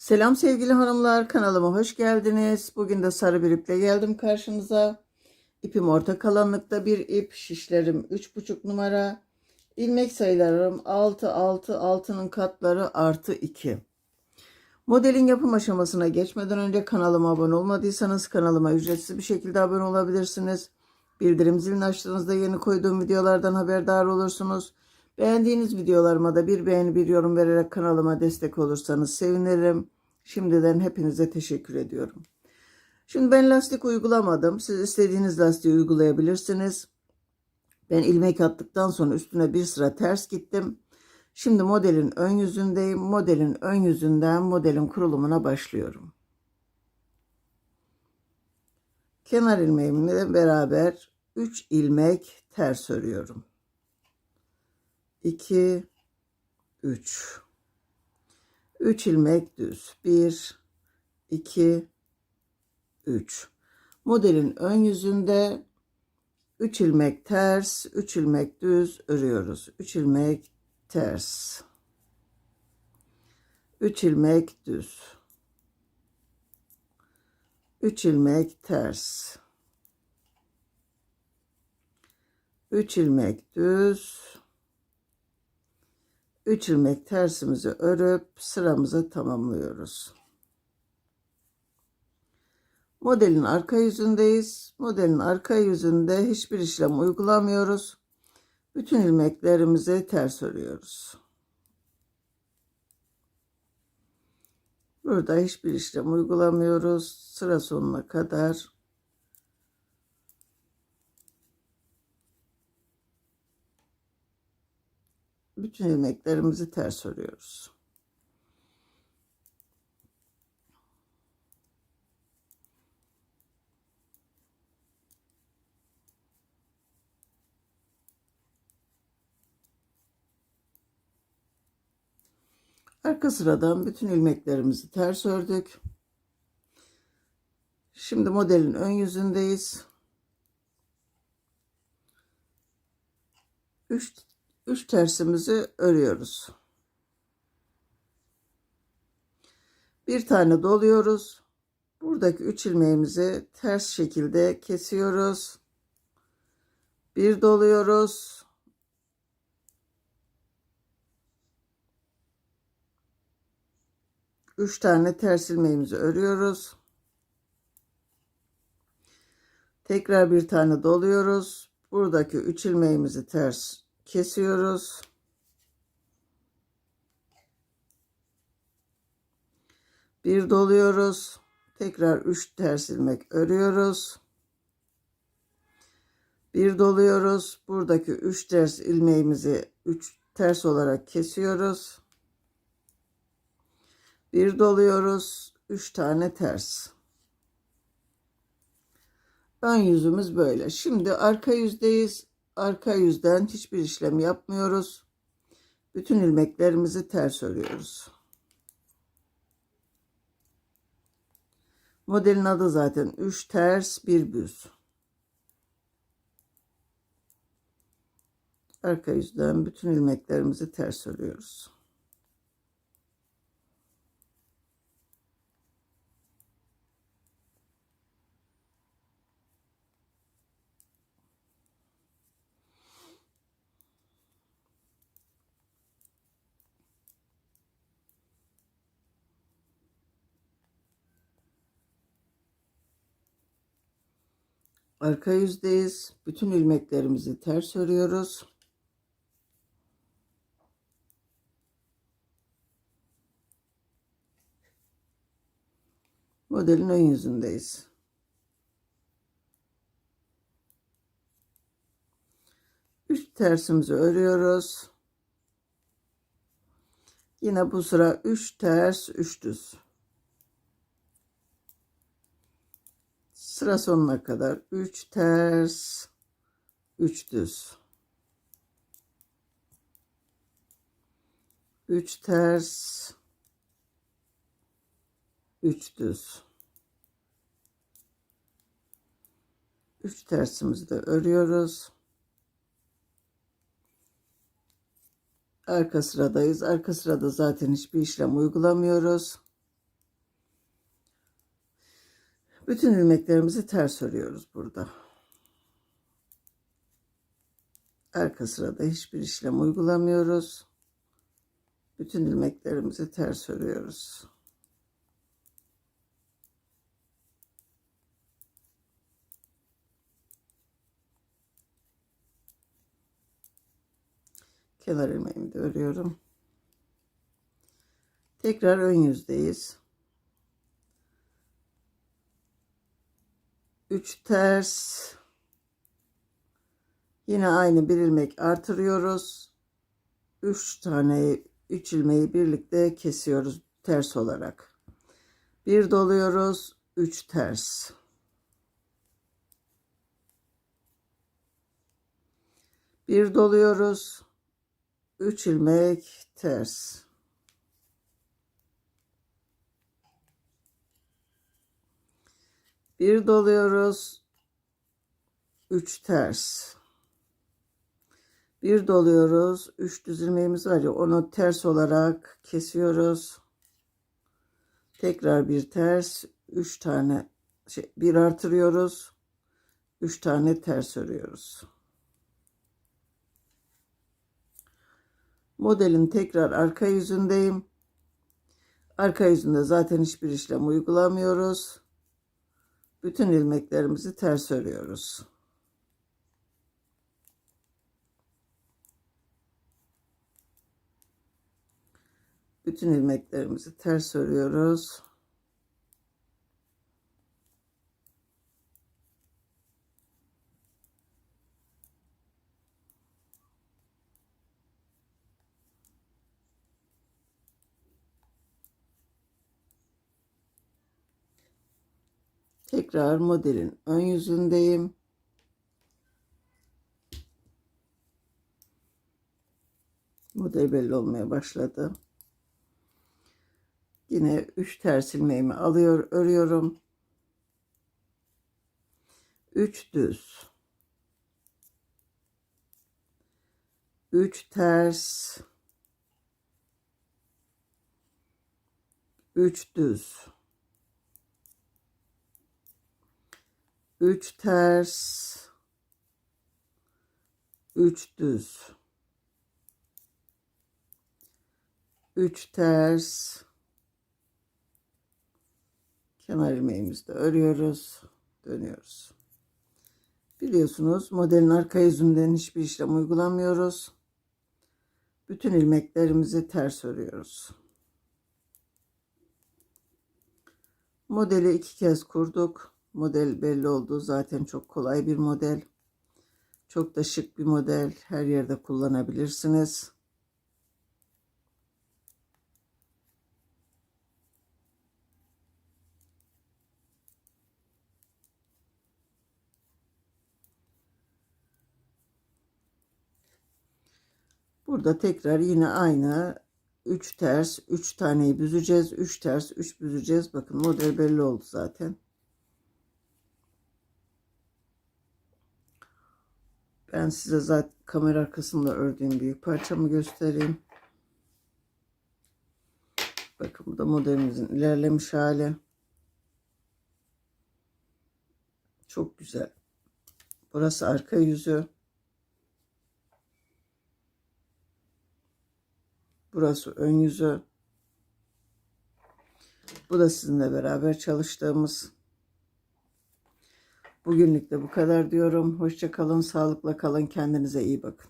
Selam sevgili hanımlar kanalıma hoş geldiniz. Bugün de sarı bir iple geldim karşınıza. İpim orta kalınlıkta bir ip. Şişlerim 3,5 numara. İlmek sayılarım 6 6 6'nın katları artı 2. Modelin yapım aşamasına geçmeden önce kanalıma abone olmadıysanız kanalıma ücretsiz bir şekilde abone olabilirsiniz. Bildirim zilini açtığınızda yeni koyduğum videolardan haberdar olursunuz. Beğendiğiniz videolarıma da bir beğeni bir yorum vererek kanalıma destek olursanız sevinirim. Şimdiden hepinize teşekkür ediyorum. Şimdi ben lastik uygulamadım. Siz istediğiniz lastiği uygulayabilirsiniz. Ben ilmek attıktan sonra üstüne bir sıra ters gittim. Şimdi modelin ön yüzündeyim. Modelin ön yüzünden modelin kurulumuna başlıyorum. Kenar ilmeğimle beraber 3 ilmek ters örüyorum. 2 3 3 ilmek düz. 1 2 3 modelin ön yüzünde 3 ilmek ters 3 ilmek düz örüyoruz. 3 ilmek ters. 3 ilmek düz. 3 ilmek ters. 3 ilmek düz 3 ilmek tersimizi örüp sıramızı tamamlıyoruz. Modelin arka yüzündeyiz. Modelin arka yüzünde hiçbir işlem uygulamıyoruz. Bütün ilmeklerimizi ters örüyoruz. Burada hiçbir işlem uygulamıyoruz. Sıra sonuna kadar bütün ilmeklerimizi ters örüyoruz. Arka sıradan bütün ilmeklerimizi ters ördük. Şimdi modelin ön yüzündeyiz. 3 3 tersimizi örüyoruz. Bir tane doluyoruz. Buradaki 3 ilmeğimizi ters şekilde kesiyoruz. Bir doluyoruz. Üç tane ters ilmeğimizi örüyoruz. Tekrar bir tane doluyoruz. Buradaki üç ilmeğimizi ters kesiyoruz. Bir doluyoruz. Tekrar 3 ters ilmek örüyoruz. Bir doluyoruz. Buradaki 3 ters ilmeğimizi 3 ters olarak kesiyoruz. Bir doluyoruz. 3 tane ters. Ön yüzümüz böyle. Şimdi arka yüzdeyiz arka yüzden hiçbir işlem yapmıyoruz. Bütün ilmeklerimizi ters örüyoruz. Modelin adı zaten 3 ters 1 düz. Arka yüzden bütün ilmeklerimizi ters örüyoruz. Arka yüzdeyiz. Bütün ilmeklerimizi ters örüyoruz. Modelin ön yüzündeyiz. Üç tersimizi örüyoruz. Yine bu sıra 3 ters 3 düz. Sıra sonuna kadar. 3 ters 3 düz. 3 ters 3 düz. 3 tersimizi de örüyoruz. Arka sıradayız. Arka sırada zaten hiçbir işlem uygulamıyoruz Bütün ilmeklerimizi ters örüyoruz burada. Arka sırada hiçbir işlem uygulamıyoruz. Bütün ilmeklerimizi ters örüyoruz. Kenar ilmeğimi de örüyorum. Tekrar ön yüzdeyiz. 3 ters. Yine aynı bir ilmek artırıyoruz. 3 tane 3 ilmeği birlikte kesiyoruz ters olarak. Bir doluyoruz 3 ters. Bir doluyoruz 3 ilmek ters Bir doluyoruz. 3 ters. Bir doluyoruz. 3 düz ilmeğimiz var ya onu ters olarak kesiyoruz. Tekrar bir ters. 3 tane şey, bir artırıyoruz. 3 tane ters örüyoruz. Modelin tekrar arka yüzündeyim. Arka yüzünde zaten hiçbir işlem uygulamıyoruz bütün ilmeklerimizi ters örüyoruz. Bütün ilmeklerimizi ters örüyoruz. Tekrar modelin ön yüzündeyim. Model belli olmaya başladı. Yine 3 ters ilmeğimi alıyor, örüyorum. 3 düz. 3 ters. 3 düz. 3 ters. 3 düz. 3 ters. Kenar ilmeğimizde örüyoruz. Dönüyoruz. Biliyorsunuz modelin arka yüzünden hiçbir işlem uygulamıyoruz. Bütün ilmeklerimizi ters örüyoruz. Modeli iki kez kurduk Model belli oldu. Zaten çok kolay bir model. Çok da şık bir model. Her yerde kullanabilirsiniz. Burada tekrar yine aynı 3 ters 3 taneyi büzeceğiz. 3 ters 3 büzeceğiz. Bakın model belli oldu zaten. Ben size zaten kamera arkasında ördüğüm büyük parçamı göstereyim. Bakın bu da modelimizin ilerlemiş hali. Çok güzel. Burası arka yüzü. Burası ön yüzü. Bu da sizinle beraber çalıştığımız Bugünlük de bu kadar diyorum. Hoşça kalın, sağlıkla kalın, kendinize iyi bakın.